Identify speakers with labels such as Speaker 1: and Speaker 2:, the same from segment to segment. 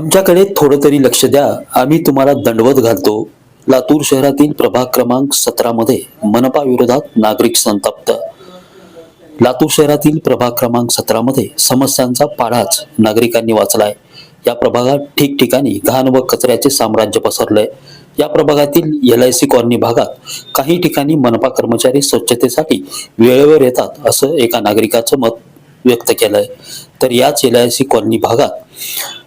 Speaker 1: आमच्याकडे थोडं तरी लक्ष द्या. आम्ही तुम्हाला दंडवत घालतो. लातूर शहरातील प्रभाग क्रमांक सतरा मध्ये मनपा विरोधात नागरिक संतप्त. लातूर शहरातील प्रभाग क्रमांक सतरा मध्ये समस्यांचा पाढाच नागरिकांनी वाचलाय. या प्रभागात ठिकठिकाणी घाण व कचऱ्याचे साम्राज्य पसरलंय. या प्रभागातील एल आय सी कॉलनी भागात काही ठिकाणी मनपा कर्मचारी स्वच्छतेसाठी वेळेवर येतात असं एका नागरिकाचं मत व्यक्त केलंय. तर याच एल आय सी कॉलनी भागात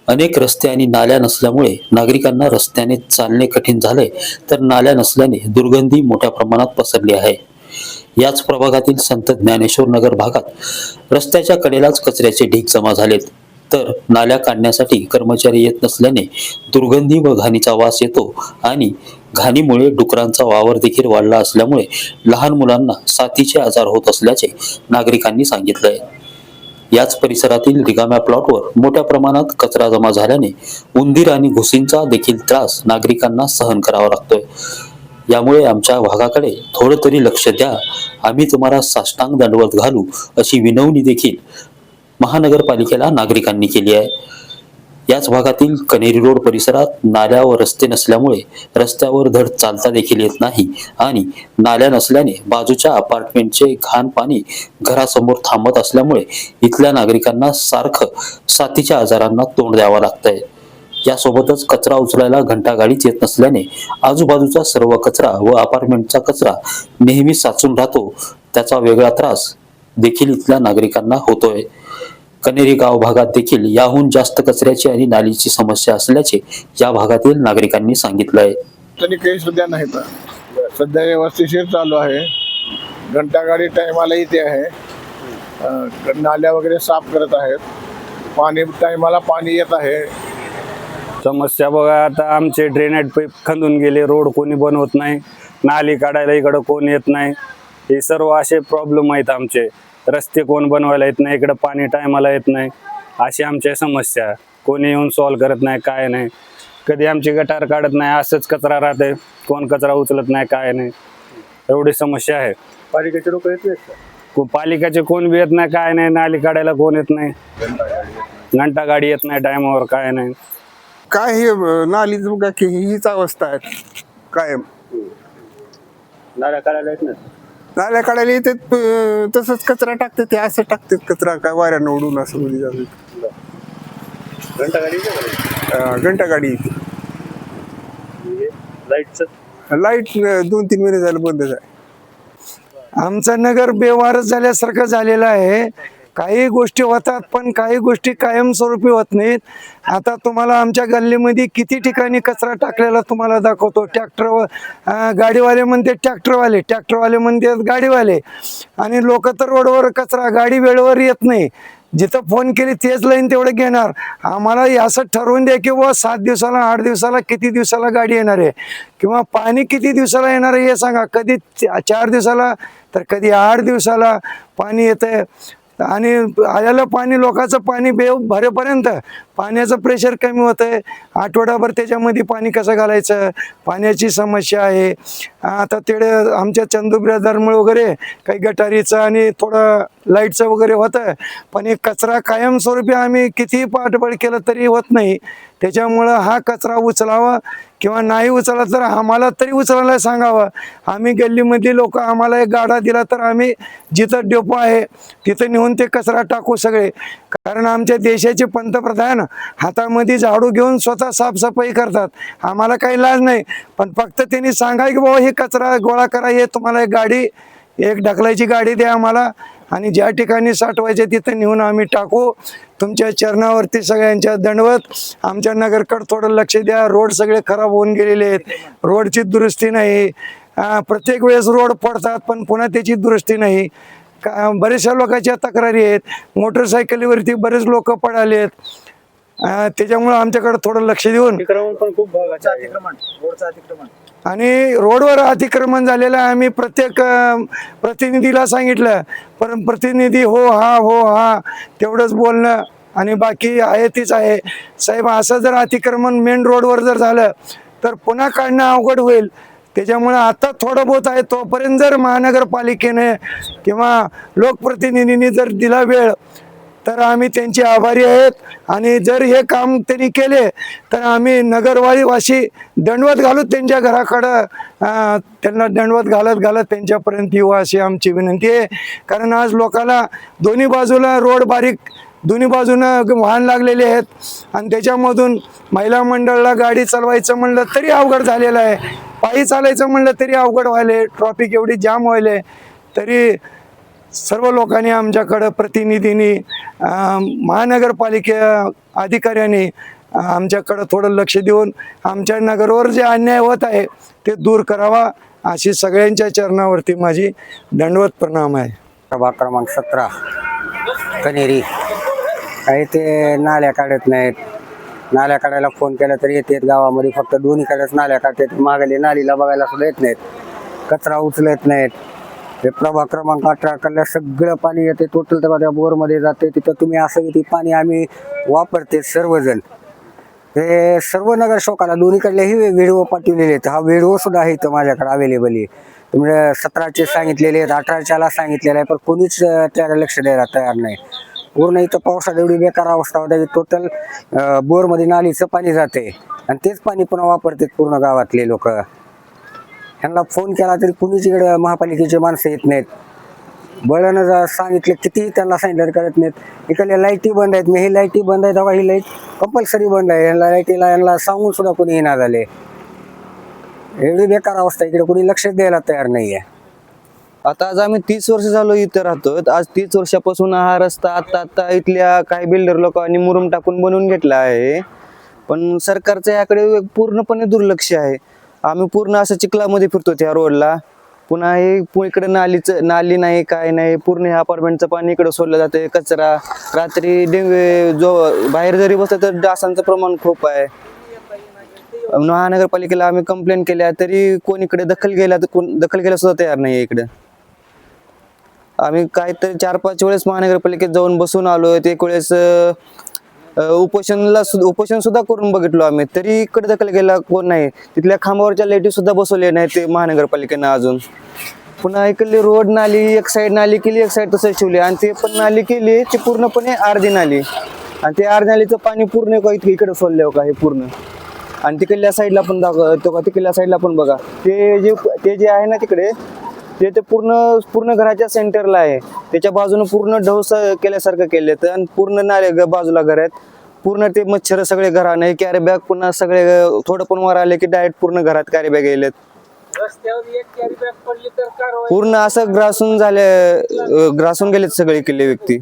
Speaker 1: अनेक रस्ते आणि नाल्या नसल्यामुळे नागरिकांना रस्त्याने चालणे कठीण झालंय तर नाल्या नसल्याने दुर्गंधी मोठ्या प्रमाणात पसरली आहे. याच प्रभागातील संत ज्ञानेश्वर नगर भागात रस्त्याच्या कडेलाच कचऱ्याचे ढीग जमा झालेत. तर नाल्या काढण्यासाठी कर्मचारी येत नसल्याने दुर्गंधी व घाणीचा वास येतो आणि घाणीमुळे डुकरांचा वावर देखील वाढला असल्यामुळे लहान मुलांना साथीचे आजार होत असल्याचे नागरिकांनी सांगितलंय. याच परिसरातील रिकाम्या प्लॉटवर मोठ्या प्रमाणात कचरा जमा झाल्याने उंदीर आणि घुसींचा देखील त्रास नागरिकांना सहन करावा लागतोय. यामुळे आमच्या भागाकडे थोडं तरी लक्ष द्या. आम्ही तुम्हाला साष्टांग दंडवत घालू अशी विनवणी देखील महानगरपालिकेला नागरिकांनी केली आहे. याच भागातील कनेरी रोड परिसरात नाल्या व रस्ते नसल्यामुळे रस्त्यावर धड चालता देखील येत नाही आणि नाल्या नसल्याने बाजूच्या अपार्टमेंटचे घाण पाणी घरासमोर थांबत असल्यामुळे इथल्या नागरिकांना सारखं साथीच्या आजारांना तोंड द्यावं लागतंय. यासोबतच कचरा उचलायला घंटा गाडीच येत नसल्याने आजूबाजूचा सर्व कचरा व अपार्टमेंटचा कचरा नेहमी साचून राहतो. त्याचा वेगळा त्रास देखील इथल्या नागरिकांना होतोय. कनेरी गाव भागात देखील याहून जास्त कचऱ्याची आणि नालीची समस्या असल्याचे या भागातील नागरिकांनी सांगितलंय.
Speaker 2: तरी काही सध्या नाही तर सध्या व्यवस्थिशीर चालू आहे. घंटागाडी टायमाला इथे आहे. नाल्या वगैरे साफ करत आहेत. पाणी टायमाला पाणी येत आहे.
Speaker 3: समस्या बघा आता आमचे ड्रेनेज पाईप खंदून गेले रोड कोणी बनवत नाही. नाली काढायला इकडं कोण येत नाही. हे सर्व असे प्रॉब्लेम आहेत आमचे. रस्ते कोण बनवायला येत नाही इकडं पाणी टायमाला येत नाही. अशी आमच्या समस्या. कोणी येऊन सॉल्व करत नाही काय नाही. कधी आमची गटार काढत नाही असंच कचरा राहते कोण कचरा उचलत नाही काय नाही. एवढी समस्या आहे.
Speaker 2: पालिकेचे लोक येत नाहीत
Speaker 3: को- पालिकाचे कोण बी येत नाही काय नाही. नाली काढायला कोण येत नाही. घंटा गाडी येत नाही टायमावर काय नाही.
Speaker 4: काय हे अं, नालीच बघा की हीच अवस्था आहे. कायम.
Speaker 3: नाल्या काढायला येत नाही
Speaker 4: नाल्या काढायला येते तसंच कचरा टाकतात ते असं टाकतात कचरा काय वाऱ्यानं उडून असं म्हणजे जातं.
Speaker 3: घंटा गाडी
Speaker 4: अं, घंटा गाडी येते
Speaker 3: लाईटचं?
Speaker 4: लाइट दोन तीन महिने झालं बंद आहे.
Speaker 5: आमचं नगर बेवारस झाल्यासारखं झालेलं आहे. काही गोष्टी होतात पण काही गोष्टी कायमस्वरूपी होत नाहीत. आता तुम्हाला आमच्या गल्लीमध्ये किती ठिकाणी कचरा टाकलेला तुम्हाला दाखवतो? ट्रॅक्टर गाडीवाले म्हणते ट्रॅक्टरवाले ट्रॅक्टरवाले म्हणते गाडीवाले. आणि लोक तर रोडवर कचरा गाडी वेळेवर येत नाही. जिथं फोन केली तेच लाईन तेवढं घेणार. आम्हाला असं ठरवून द्या की व सात दिवसाला आठ दिवसाला किती दिवसाला गाडी येणार आहे? किंवा पाणी किती दिवसाला येणार आहे हे सांगा. कधी चार दिवसाला तर कधी आठ दिवसाला पाणी येतं आणि आल्याला पाणी लोकांचं पाणी बे भरेपर्यंत पाण्याचं प्रेशर कमी होतंय. आठवडाभर त्याच्यामध्ये पाणी कसं घालायचं? पाण्याची समस्या आहे. आता तेवढे आमच्या चंदू ब्रदरमुळे वगैरे काही गटारीचं आणि थोडं लाईटचं वगैरे होतं. पण हे कचरा कायमस्वरूपी आम्ही कितीही पाठबळ केलं तरी होत नाही. त्याच्यामुळं हा कचरा उचलावा किंवा नाही उचलला तर आम्हाला तरी उचलायला सांगावं. आम्ही गल्लीमधली लोक आम्हाला एक गाडा दिला तर आम्ही जिथं डेपो आहे तिथं नेऊन ते कचरा टाकू सगळे. कारण आमच्या देशाचे पंतप्रधान हातामध्ये झाडू घेऊन स्वतः साफसफाई करतात. आम्हाला काही लाज नाही. पण फक्त त्यांनी सांगाय की बाबा हे कचरा गोळा करा हे तुम्हाला एक गाडी एक ढकलायची गाडी द्या आम्हाला. आणि ज्या ठिकाणी साठवायचे तिथं नेऊन आम्ही टाकू. तुमच्या चरणावरती सगळ्यांच्या दंडवत. आमच्या नगरकडे थोडं लक्ष द्या. रोड सगळे खराब होऊन गेलेले आहेत. रोडची दुरुस्ती नाही. प्रत्येक वेळेस रोड पडतात पण पुन्हा त्याची दुरुस्ती नाही. का बऱ्याचशा लोकांच्या तक्रारी आहेत. मोटरसायकलीवरती बरेच लोक पडाले आहेत. त्याच्यामुळं आमच्याकडे थोडं लक्ष देऊन
Speaker 3: पण खूप भागाचे आहे.
Speaker 5: आणि रोडवर अतिक्रमण झालेलं आहे. आम्ही प्रत्येक प्रतिनिधीला सांगितलं पण प्रतिनिधी हो हा हो हा तेवढंच बोलणं आणि बाकी आहे तीच आहे. साहेब असं जर अतिक्रमण मेन रोडवर जर झालं तर पुन्हा काढणं अवघड होईल. त्याच्यामुळे आता थोडं बहुत आहे तोपर्यंत जर महानगरपालिकेने किंवा लोकप्रतिनिधींनी जर दिला वेळ
Speaker 6: तर आम्ही त्यांचे आभारी आहेत. आणि जर हे काम त्यांनी केले तर आम्ही नगरवाडी दंडवत घालू त्यांच्या घराकडं त्यांना दंडवत घालत घालत त्यांच्यापर्यंत येऊ अशी आमची विनंती आहे. कारण आज लोकांना दोन्ही बाजूला रोड बारीक दोन्ही बाजूनं वाहन लागलेले आहेत. आणि त्याच्यामधून महिला मंडळाला गाडी चालवायचं म्हणलं तरी अवघड झालेलं आहे. पायी चालायचं म्हणलं तरी अवघड व्हायले ट्रॉफिक एवढी जाम व्हायले तरी सर्व लोकांनी आमच्याकडं प्रतिनिधींनी महानगरपालिका महानगरपालिके अधिकाऱ्यांनी आमच्याकडं थोडं लक्ष देऊन आमच्या नगरवर जे अन्याय होत आहे ते दूर करावा अशी सगळ्यांच्या चरणावरती माझी दंडवत प्रणाम आहे.
Speaker 7: प्रभाग क्रमांक सतरा कनेरी. काही ते नाल्या काढत नाहीत. नाल्या काढायला फोन केला तरी येतात गावामध्ये फक्त दोन्हीकडेच नाल्या काढतात मागले नालीला बघायला सुद्धा येत नाहीत. कचरा उचलत नाहीत. हे प्रभाग क्रमांक अठरा कडल्या सगळं पाणी येते. टोटल तर त्या बोरमध्ये जाते. तिथं तुम्ही असं ते पाणी आम्ही वापरते सर्वजण. हे सर्व नगर शोकाला दोन्हीकडलेही व्हिडिओ पाठवलेले आहेत. हा व्हिडिओ सुद्धा आहे इथं माझ्याकडे अवेलेबल आहे. तुम्ही सतराचे सांगितलेले आहेत अठराच्याला सांगितलेलं आहे पण कोणीच त्याला लक्ष द्यायला तयार नाही. पूर्ण इथं पावसात एवढी बेकार अवस्था होते की टोटल बोरमध्ये नालीचं पाणी जाते. आणि तेच पाणी पुन्हा वापरतात पूर्ण गावातले लोक. ह्यांना फोन केला तरी कुणीच इकडे महापालिकेचे माणसं येत नाहीत. बळनं जर सांगितलं कितीही त्यांना सांगितलं करत नाहीत. इकडल्या लाईटी बंद आहेत. मी ही लाईटी बंद आहेत. तेव्हा ही लाइट कंपल्सरी बंद आहे. यांना लाईटीला यांना सांगून सुद्धा कोणी येणार झाले एवढी बेकार अवस्था इकडे कोणी लक्ष द्यायला तयार नाही आहे
Speaker 5: आता आज आम्ही तीस वर्ष झालो इथं राहतो आज तीस वर्षापासून हा रस्ता आता आता इथल्या काही बिल्डर लोकांनी मुरुम टाकून बनवून घेतला आहे. पण सरकारचं याकडे पूर्णपणे दुर्लक्ष आहे. आम्ही पूर्ण असं चिखलामध्ये फिरतो त्या रोडला पुन्हा हे पु- इकडे नालीचं नाली नाही काय नाही पूर्ण ह्या अपार्टमेंटचं पाणी इकडे सोडलं जाते कचरा. रात्री डेंग्यू जो बाहेर जरी बसलं तर डासांचं प्रमाण खूप आहे. महानगरपालिकेला आम्ही कंप्लेंट केल्या तरी कोण इकडे दखल गेला तर कोण दखल घ्यायला सुद्धा तयार नाही इकडे. आम्ही काहीतरी चार पाच वेळेस महानगरपालिकेत जाऊन बसून आलो एक वेळेस उपोषणला सुद्धा उपोषण सुद्धा करून बघितलो आम्ही. तरी इकडे दखल गेला कोण नाही. तिथल्या खांबावरच्या लाईटी सुद्धा बसवल्या नाही ते महानगरपालिकेनं अजून. पुन्हा इकडली रोड नाली एक साईड नाली केली एक साईड तसंच ठेवली. आणि ते पण नाली केली ती पूर्णपणे अर्धी नाली. आणि ते अर्धी नालीचं पाणी पूर्ण का इथे इकडे सोडलं हो का हे पूर्ण. आणि तिकडल्या साईडला पण दाखव तो का तिकडल्या साईडला पण बघा. ते जे ते जे आहे ना तिकडे ते ते पूर्ण पूर्ण घराच्या सेंटरला आहे. त्याच्या बाजूने पूर्ण ढवस केल्यासारखं केले तर आणि पूर्ण नाले बाजूला घर आहेत. पूर्ण ते मच्छर सगळे घराने कॅरी बॅग पुन्हा सगळे थोडं पण वर आले की डायरेक्ट पूर्ण घरात कॅरी बॅग गेलेत. पूर्ण असं ग्रासून झाले ग्रासून गेलेत सगळे किल्ले व्यक्ती.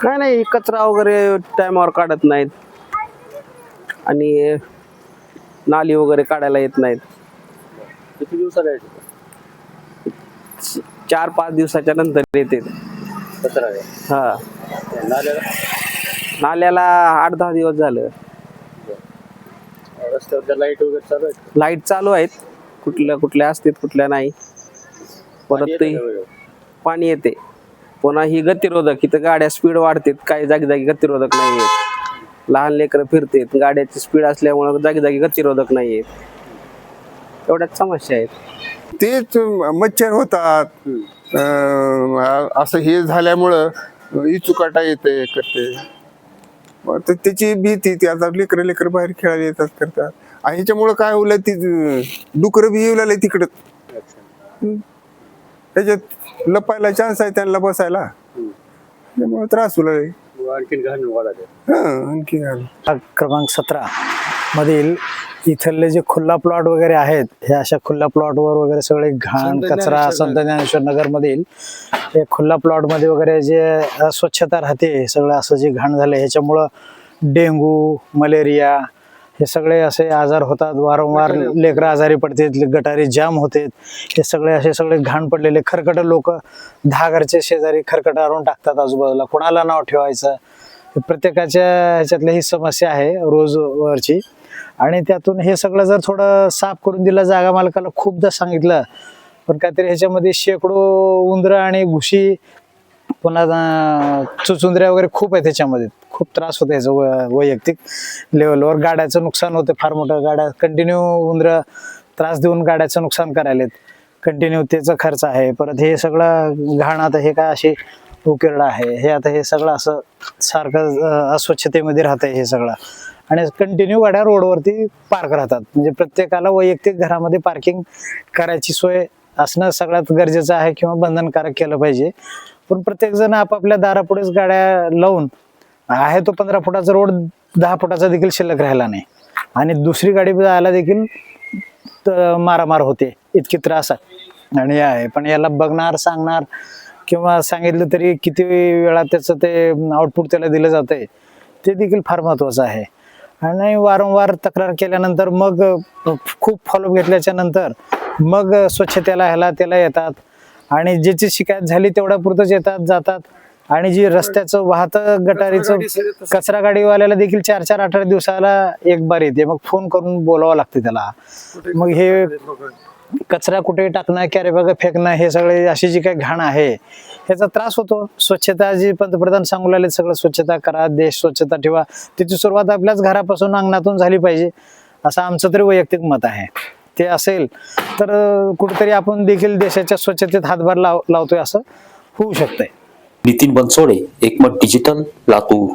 Speaker 8: काय नाही कचरा वगैरे टायमावर काढत नाहीत. आणि नाली वगैरे काढायला येत नाहीत.
Speaker 5: किती दिवसाला
Speaker 8: चार पाच दिवसाच्या नंतर येते. हा.
Speaker 5: नाल्याला?
Speaker 8: आठ दहा दिवस झालं.
Speaker 5: रस्त्यावर लाइट वगैरे चालू आहे
Speaker 8: लाइट चालू आहेत. कुठल्या कुठल्या असतात कुठल्या नाही. परत ते पाणी येते. पुन्हा ही गतिरोधक इथं गाड्या स्पीड वाढतात. काही जागी जागी गतिरोधक नाही आहेत. लहान लेकरं फिरतात. गाड्याची स्पीड असल्यामुळं जागी जागी गतिरोधक नाही आहेत. एवढ्याच समस्या आहेत.
Speaker 4: तेच मच्छर होतात. अं, असं हे झाल्यामुळं इचुकाटा येते करते. मग ते- त्याची भीती ती आता लेकरं लेकरं बाहेर खेळायला येतात करतात. आणि ह्याच्यामुळं काय होलं ती डुकरं बी येऊ लागले तिकडं. त्याच्यात लपायला चान्स आहे त्यांना बसायला. त्यामुळे त्रास होऊ लागले.
Speaker 5: आणखीन घाण
Speaker 4: हा आणखी
Speaker 9: क्रमांक सतरा. मधील इथले जे खुल्ला प्लॉट वगैरे आहेत हे अशा खुल्ला प्लॉटवर वगैरे सगळे घाण कचरा संत ज्ञानेश्वर नगर मधील हे खुल्ला प्लॉटमध्ये वगैरे जे अस्वच्छता राहते हे सगळं असं जे घाण झालं ह्याच्यामुळं डेंगू मलेरिया हे सगळे असे आजार होतात. वारंवार लेकरं आजारी पडतात गटारी जाम होते हे सगळे असे सगळे घाण पडलेले. खरकट लोक दहा घरचे शेजारी खरकट आणून टाकतात आजूबाजूला. कोणाला नाव ठेवायचं? हे प्रत्येकाच्या ह्याच्यातली ही समस्या आहे रोजवरची. आणि त्यातून हे सगळं जर थोडं साफ करून दिलं जागा मालकाला खूपदा सांगितलं पण काहीतरी ह्याच्यामध्ये शेकडो उंदरं आणि घुशी पुन्हा चुचुंदऱ्या वगैरे खूप आहे त्याच्यामध्ये खूप त्रास होतो याचं वैयक्तिक लेवलवर गाड्याचं नुकसान होतं फार मोठं. गाड्या कंटिन्यू उंदरं त्रास देऊन गाड्याचं नुकसान करायलेत. कंटिन्यू त्याचा खर्च आहे. परत हे सगळं घाण आता हे काय अशी उकिरडा आहे. हे आता हे सगळं असं सारखं अस्वच्छतेमध्ये राहतंय हे सगळं. आणि कंटिन्यू गाड्या रोडवरती पार्क राहतात. म्हणजे प्रत्येकाला वैयक्तिक घरामध्ये पार्किंग करायची सोय असणं सगळ्यात गरजेचं आहे किंवा बंधनकारक केलं पाहिजे. पण प्रत्येकजण आपापल्या दारापुढेच गाड्या लावून आहे तो पंधरा फुटाचा रोड दहा फुटाचा देखील शिल्लक राहिला नाही. आणि दुसरी गाडी जायला देखील मारामार होते. इतकी त्रास आहे आणि हे आहे. पण याला बघणार सांगणार किंवा सांगितलं तरी किती वेळा त्याचं ते आउटपुट त्याला दिलं जातंय ते देखील फार महत्त्वाचं आहे. आणि वारंवार तक्रार केल्यानंतर मग खूप फॉलोअप घेतल्याच्या नंतर मग स्वच्छतेला ह्याला त्याला येतात. आणि ज्याची शिकायत झाली तेवढ्या पुरतच येतात जातात. आणि जी रस्त्याचं वाहतं गटारीचं कचरा गाडीवाल्याला देखील चार चार आठ आठ दिवसाला एक बार येते. मग फोन करून बोलावं लागते त्याला. मग हे कचरा कुठे टाकणं कॅरे बॅग फेकणं हे सगळे अशी जी काही घाण आहे ह्याचा त्रास होतो. स्वच्छता जी पंतप्रधान सांगू लागले सगळं स्वच्छता करा देश स्वच्छता ठेवा. त्याची सुरुवात आपल्याच घरापासून अंगणातून झाली पाहिजे. असं आमचं तरी वैयक्तिक मत आहे. ते असेल तर कुठेतरी आपण देखील देशाच्या स्वच्छतेत हातभार लाव लावतोय असं होऊ शकतंय.
Speaker 1: Nitin Bansode Ekmat digital Latur.